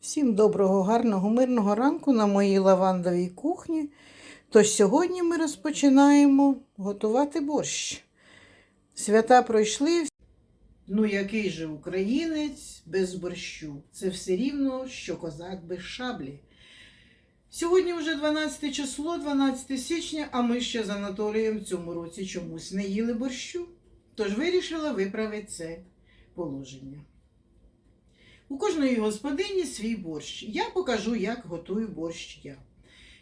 Всім доброго, гарного, мирного ранку на моїй лавандовій кухні. Тож сьогодні ми розпочинаємо готувати борщ. Свята пройшли. Ну, який же українець без борщу? Це все рівно, що козак без шаблі. Сьогодні вже 12 число, 12 січня, а ми ще з Анатолієм в цьому році чомусь не їли борщу. Тож вирішила виправити це положення. У кожної господині свій борщ. Я покажу, як готую борщ я.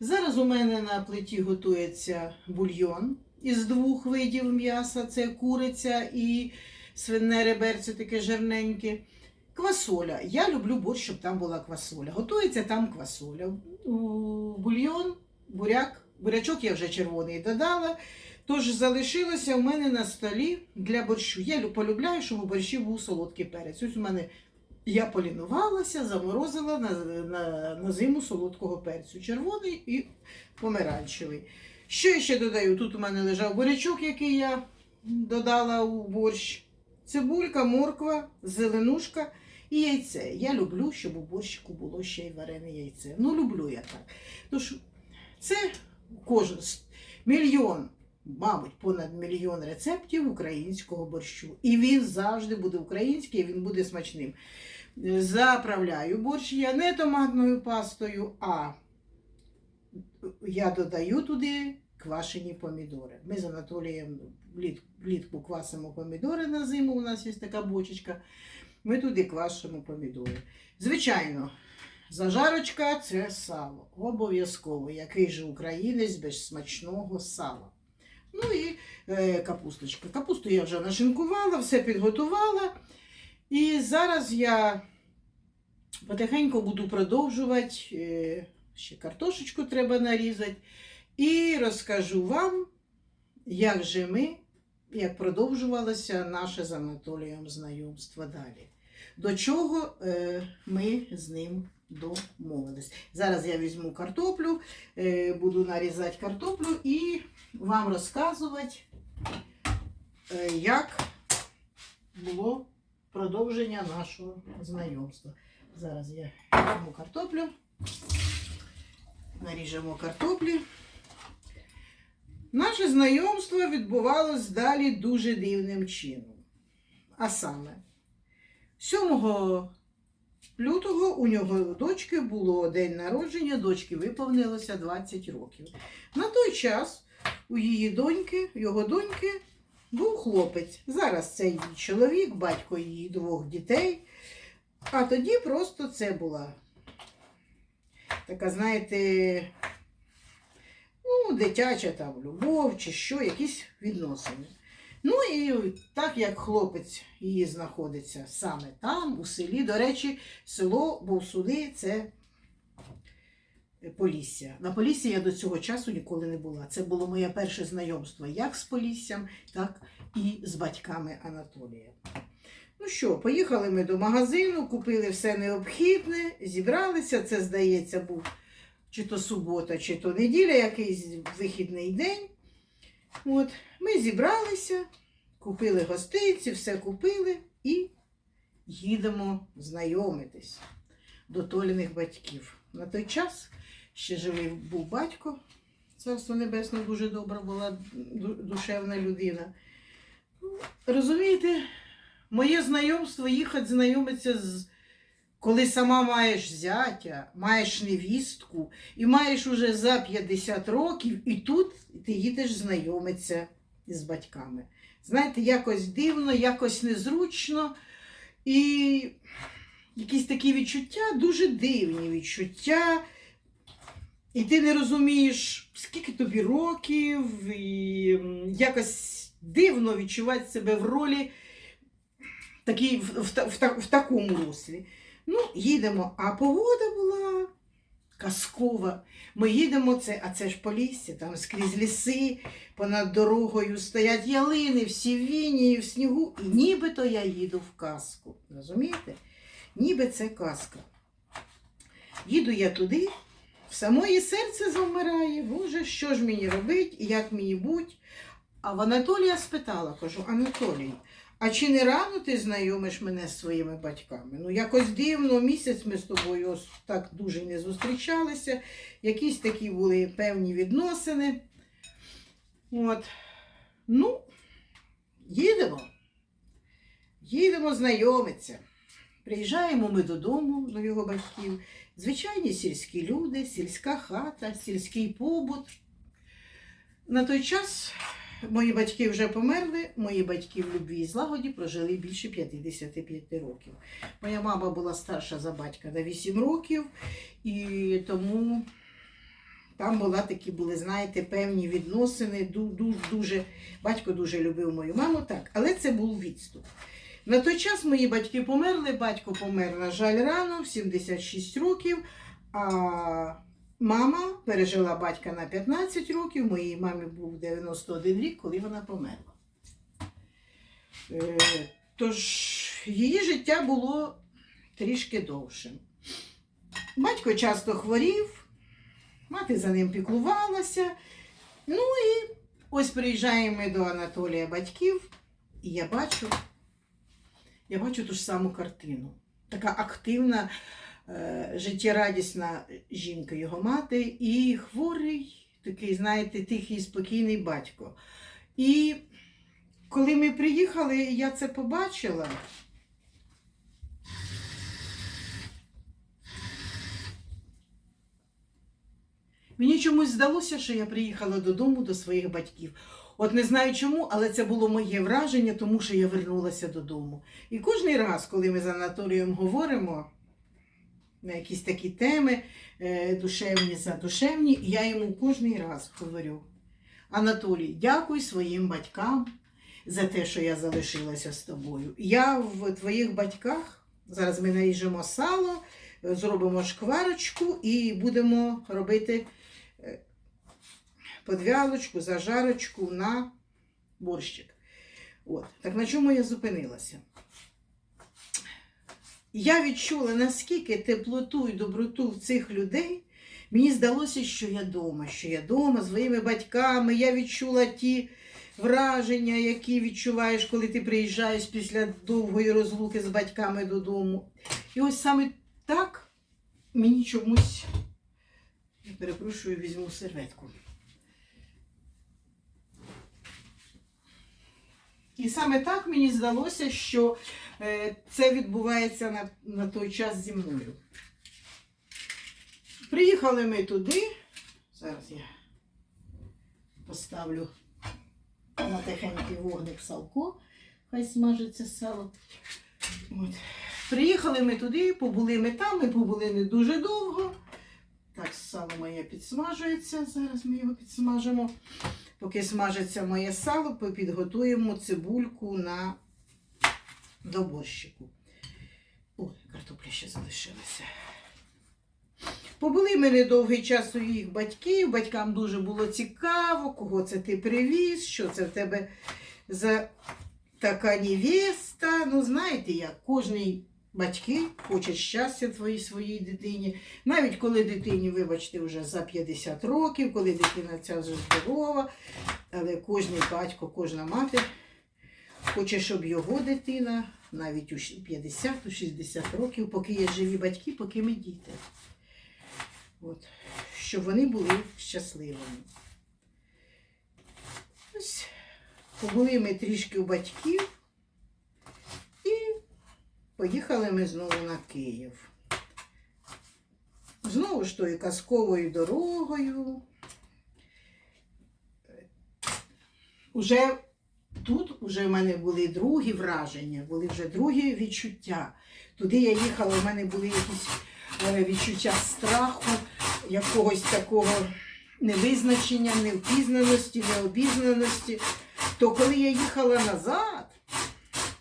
Зараз у мене на плиті готується бульйон із двох видів м'яса: це куриця і свине реберце таке жирненьке. Квасоля. Я люблю борщ, щоб там була квасоля. Готується там квасоля. Бульйон, буряк, бурячок я вже червоний додала. Тож залишилося в мене на столі для борщу. Я полюбляю, щоб у борщі був солодкий перець. Ось у мене я полінувалася, заморозила на, на, на зиму солодкого перцю. Червоний і помаранчевий. Що я ще додаю? Тут у мене лежав бурячок, який я додала у борщ. Цибулька, морква, зеленушка і яйце. Я люблю, щоб у борщику було ще й варене яйце. Ну, люблю я так. Тож це кожен мільйон, мабуть, понад мільйон рецептів українського борщу. І він завжди буде український, і він буде смачним. Заправляю борщ я не томатною пастою, а я додаю туди квашені помідори. Ми з Анатолієм вліт- влітку квасимо помідори на зиму, у нас є така бочечка. Ми туди квашимо помідори. Звичайно, зажарочка це сало. Обов'язково. Який же українець без смачного сала. Ну і е, капусточка. Капусту я вже нашинкувала, все підготувала. І зараз я потихеньку буду продовжувати. Е, ще картошечку треба нарізати. І розкажу вам, як же ми, як продовжувалося наше з Анатолієм знайомство далі. До чого е, ми з ним домовились. Зараз я візьму картоплю, е, буду нарізати картоплю і вам розказувати, як було продовження нашого знайомства. Зараз я візьму картоплю, наріжемо картоплі. Наше знайомство відбувалось далі дуже дивним чином. А саме, 7 лютого у нього дочки було день народження, дочки виповнилося 20 років. На той час у її доньки, його доньки, був хлопець. Зараз це її чоловік, батько її двох дітей. А тоді просто це була така, знаєте, ну, дитяча там любов чи що, якісь відносини. Ну і так як хлопець її знаходиться саме там, у селі. До речі, село Бовсуди це Полісся. На Поліссі я до цього часу ніколи не була. Це було моє перше знайомство як з Поліссям, так і з батьками Анатолія. Ну що, поїхали ми до магазину, купили все необхідне, зібралися. Це, здається, був чи то субота, чи то неділя, якийсь вихідний день. От, ми зібралися, купили гостинці, все купили і їдемо знайомитись до Толіних батьків. На той час ще живий був батько, царство небесне дуже добра була душевна людина. Ну, Розумієте, моє знайомство їхати знайомитися з. Коли сама маєш зятя, маєш невістку і маєш уже за 50 років, і тут ти їдеш знайомитися з батьками. Знаєте, якось дивно, якось незручно. І якісь такі відчуття, дуже дивні відчуття. І ти не розумієш, скільки тобі років, і якось дивно відчувати себе в ролі такій, в, в, в, в такому руслі. Ну, їдемо, а погода була казкова. Ми їдемо, це, а це ж Полісся, там скрізь ліси, понад дорогою стоять ялини, всі в віні, в снігу. І нібито я їду в казку. Розумієте? Ніби це казка. Їду я туди, в самої серце завмирає. Боже, що ж мені робить і як мені буть? А в Анатолія спитала, кажу, Анатолій, А чи не рано ти знайомиш мене з своїми батьками? Ну, якось дивно, місяць ми з тобою ось так дуже не зустрічалися. Якісь такі були певні відносини. От. Ну, їдемо. Їдемо знайомитися. Приїжджаємо ми додому до його батьків. Звичайні сільські люди, сільська хата, сільський побут. На той час мої батьки вже померли, мої батьки в любві і злагоді прожили більше 55 років. Моя мама була старша за батька на 8 років, і тому там була такі були, знаєте, певні відносини. Дуже, дуже, батько дуже любив мою маму, так, але це був відступ. На той час мої батьки померли, батько помер, на жаль, рано, в 76 років, а мама пережила батька на 15 років, моїй мамі був 91 рік, коли вона померла. Е, Тож її життя було трішки довшим. Батько часто хворів, мати за ним піклувалася. Ну і ось приїжджаємо ми до Анатолія батьків, і я бачу, я бачу ту ж саму картину. Така активна, е, життєрадісна жінка, його мати, і хворий, такий, знаєте, тихий, спокійний батько. І коли ми приїхали, я це побачила. Мені чомусь здалося, що я приїхала додому до своїх батьків. От не знаю чому, але це було моє враження, тому що я вернулася додому. І кожен раз, коли ми з Анатолієм говоримо на якісь такі теми, е, душевні задушевні, я йому кожен раз говорю: Анатолій, дякуй своїм батькам за те, що я залишилася з тобою. Я в твоїх батьках, зараз ми наріжемо сало, зробимо шкварочку і будемо робити подвялочку, зажарочку на борщик. От. Так на чому я зупинилася? Я відчула, наскільки теплоту і доброту в цих людей. Мені здалося, що я вдома, що я вдома з своїми батьками. Я відчула ті враження, які відчуваєш, коли ти приїжджаєш після довгої розлуки з батьками додому. І ось саме так мені чомусь, перепрошую, візьму серветку. І саме так мені здалося, що е, це відбувається на, на той час зі мною. Приїхали ми туди. Зараз я поставлю на тихенький вогник салко, хай смажиться сало. От. Приїхали ми туди, побули ми там, ми побули не дуже довго. Так, сало моє підсмажується. Зараз ми його підсмажимо. Поки смажиться моє сало, підготуємо цибульку на до борщику. Ой, картопля ще залишилася. Побули ми недовгий час у їх батьків. Батькам дуже було цікаво, кого це ти привіз, що це в тебе за така невеста. Ну, знаєте, як кожний батьки хоче щастя твоїй своїй дитині. Навіть коли дитині, вибачте, вже за 50 років, коли дитина ця вже здорова, але кожний батько, кожна мати хоче, щоб його дитина навіть у 50-60 років, поки є живі батьки, поки ми діти. От. Щоб вони були щасливими. Ось побули ми трішки у батьків поїхали ми знову на Київ. Знову ж тою казковою дорогою. Уже тут уже в мене були другі враження, були вже другі відчуття. Туди я їхала, у мене були якісь е, відчуття страху, якогось такого невизначення, невпізнаності, необізнаності. То коли я їхала назад,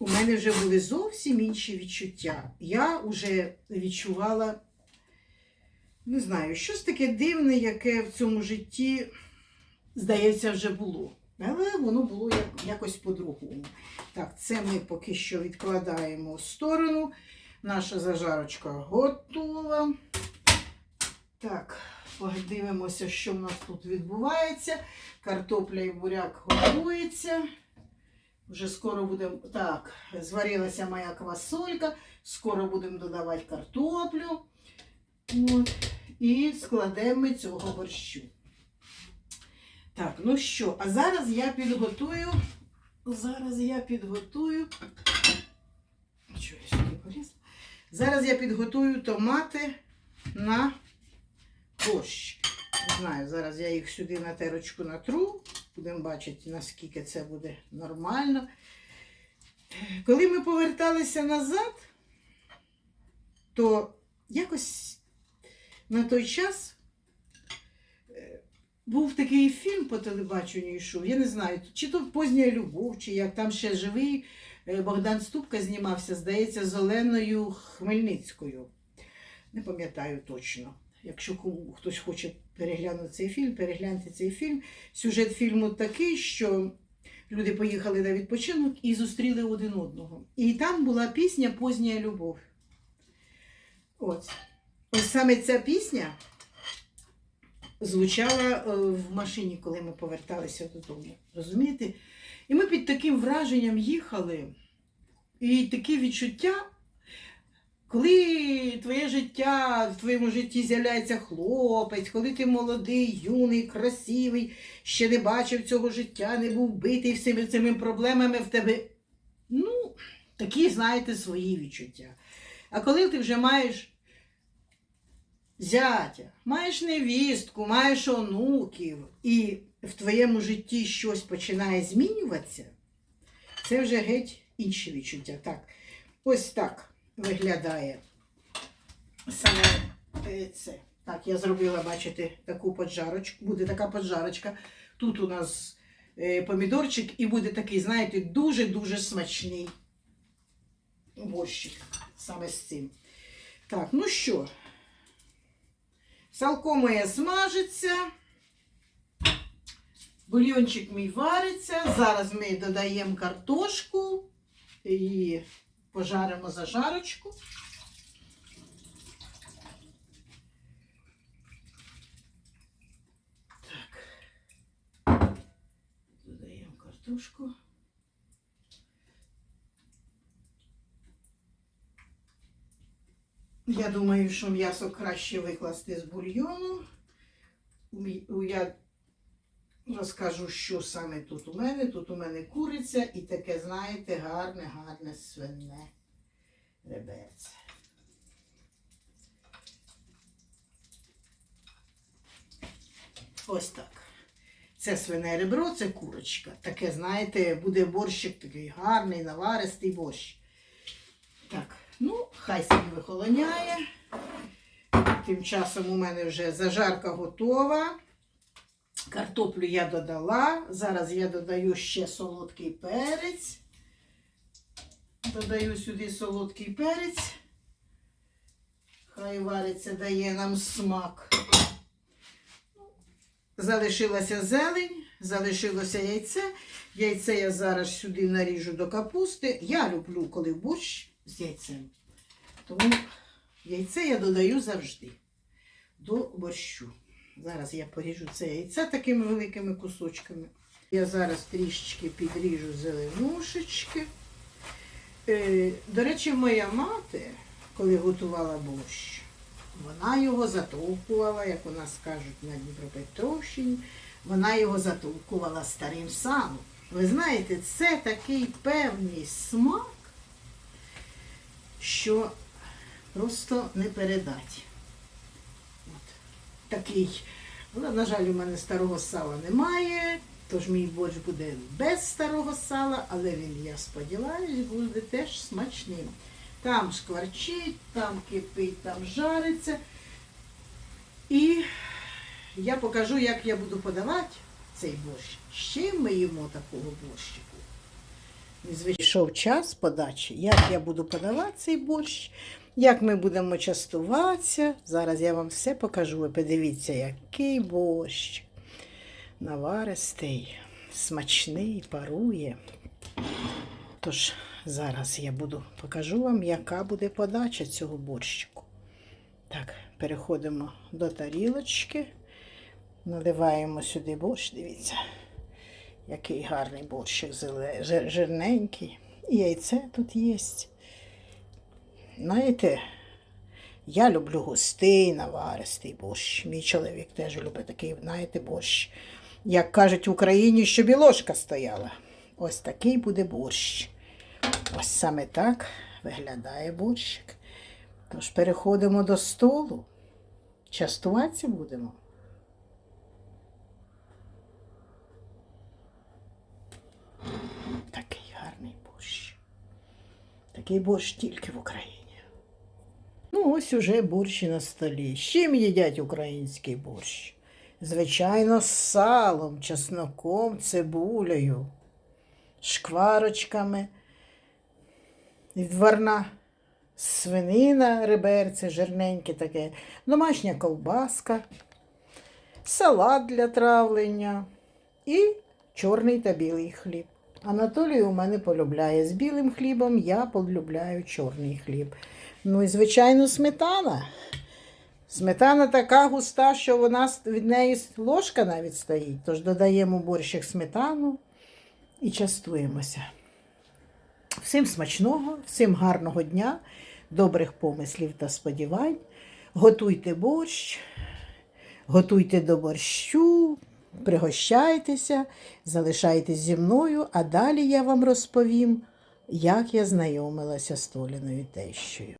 у мене вже були зовсім інші відчуття. Я вже відчувала, не знаю, щось таке дивне, яке в цьому житті, здається, вже було. Але воно було якось по-другому. Так, це ми поки що відкладаємо в сторону. Наша зажарочка готова. Так, подивимося, що в нас тут відбувається. Картопля і буряк готується. Вже скоро будемо. Так, зварилася моя квасолька, скоро будемо додавати картоплю. От, і складемо ми цього борщу. Так, ну що, а зараз я підготую. Зараз я підготую. Зараз я підготую томати на борщ. Не знаю, зараз я їх сюди на терочку натру. Будемо бачити, наскільки це буде нормально. Коли ми поверталися назад, то якось на той час е, був такий фільм по телебаченню йшов. Я не знаю, чи то позня любов, чи як там ще живий е, Богдан Ступка знімався, здається, з Оленою Хмельницькою. Не пам'ятаю точно. Якщо кому- хтось хоче переглянути цей фільм, перегляньте цей фільм. Сюжет фільму такий, що люди поїхали на відпочинок і зустріли один одного. І там була пісня Позня любов. От. Ось саме ця пісня звучала е, в машині, коли ми поверталися додому. Розумієте? І ми під таким враженням їхали. І таке відчуття, коли твоє життя, в твоєму житті з'являється хлопець, коли ти молодий, юний, красивий, ще не бачив цього життя, не був битий всіми цими проблемами в тебе. Ну, такі, знаєте, свої відчуття. А коли ти вже маєш зятя, маєш невістку, маєш онуків, і в твоєму житті щось починає змінюватися, це вже геть інші відчуття. Так, ось так виглядає саме е, це. Так, я зробила, бачите, таку поджарочку. Буде така поджарочка. Тут у нас е, помідорчик і буде такий, знаєте, дуже-дуже смачний борщик саме з цим. Так, ну що, салко моє смажиться. Бульйончик мій вариться. Зараз ми додаємо картошку і пожаримо зажарочку. Так. Додаємо картошку. Я думаю, що м'ясо краще викласти з бульйону. Я розкажу, що саме тут у мене. Тут у мене куриця і таке, знаєте, гарне, гарне свине реберце. Ось так. Це свине ребро, це курочка. Таке, знаєте, буде борщик такий гарний, наваристий борщ. Так, ну, хай собі вихолоняє. Тим часом у мене вже зажарка готова. Картоплю я додала. Зараз я додаю ще солодкий перець. Додаю сюди солодкий перець. Хай вариться, дає нам смак. Залишилася зелень, залишилося яйце. Яйце я зараз сюди наріжу до капусти. Я люблю, коли борщ з яйцем. Тому яйце я додаю завжди до борщу. Зараз я поріжу це яйце такими великими кусочками. Я зараз трішечки підріжу зеленушечки. Е, до речі, моя мати, коли готувала борщ, вона його затовкувала, як у нас кажуть на Дніпропетровщині, вона його затовкувала старим салом. Ви знаєте, це такий певний смак, що просто не передать. Такий. Але, на жаль, у мене старого сала немає, тож мій борщ буде без старого сала, але він, я сподіваюся, буде теж смачним. Там шкварчить, там кипить, там жариться. І я покажу, як я буду подавати цей борщ. З чим ми їмо такого борщику? Звійшов час подачі, як я буду подавати цей борщ, як ми будемо частуватися. Зараз я вам все покажу. Ви подивіться, який борщ. Наваристий, смачний, парує. Тож зараз я буду покажу вам, яка буде подача цього борщику. Так, переходимо до тарілочки. Наливаємо сюди борщ, дивіться, Який гарний борщик жирненький. І яйце тут є. Знаєте, я люблю густий наваристий борщ. Мій чоловік теж любить такий, знаєте, борщ. Як кажуть в Україні, щоб і ложка стояла. Ось такий буде борщ. Ось саме так виглядає борщик. Тож переходимо до столу. Частуватися будемо. Такий гарний борщ. Такий борщ тільки в Україні. Ну, ось уже борщ на столі. З чим їдять український борщ? Звичайно, з салом, чесноком, цибулею, шкварочками, відварна свинина, реберце, жирненьке таке, домашня ковбаска, салат для травлення і чорний та білий хліб. Анатолій у мене полюбляє з білим хлібом, я полюбляю чорний хліб. Ну і, звичайно, сметана. Сметана така густа, що вона від неї ложка навіть стоїть. Тож додаємо борщик сметану і частуємося. Всім смачного, всім гарного дня, добрих помислів та сподівань. Готуйте борщ, готуйте до борщу, пригощайтеся, залишайтесь зі мною, а далі я вам розповім, як я знайомилася з Толіною тещою.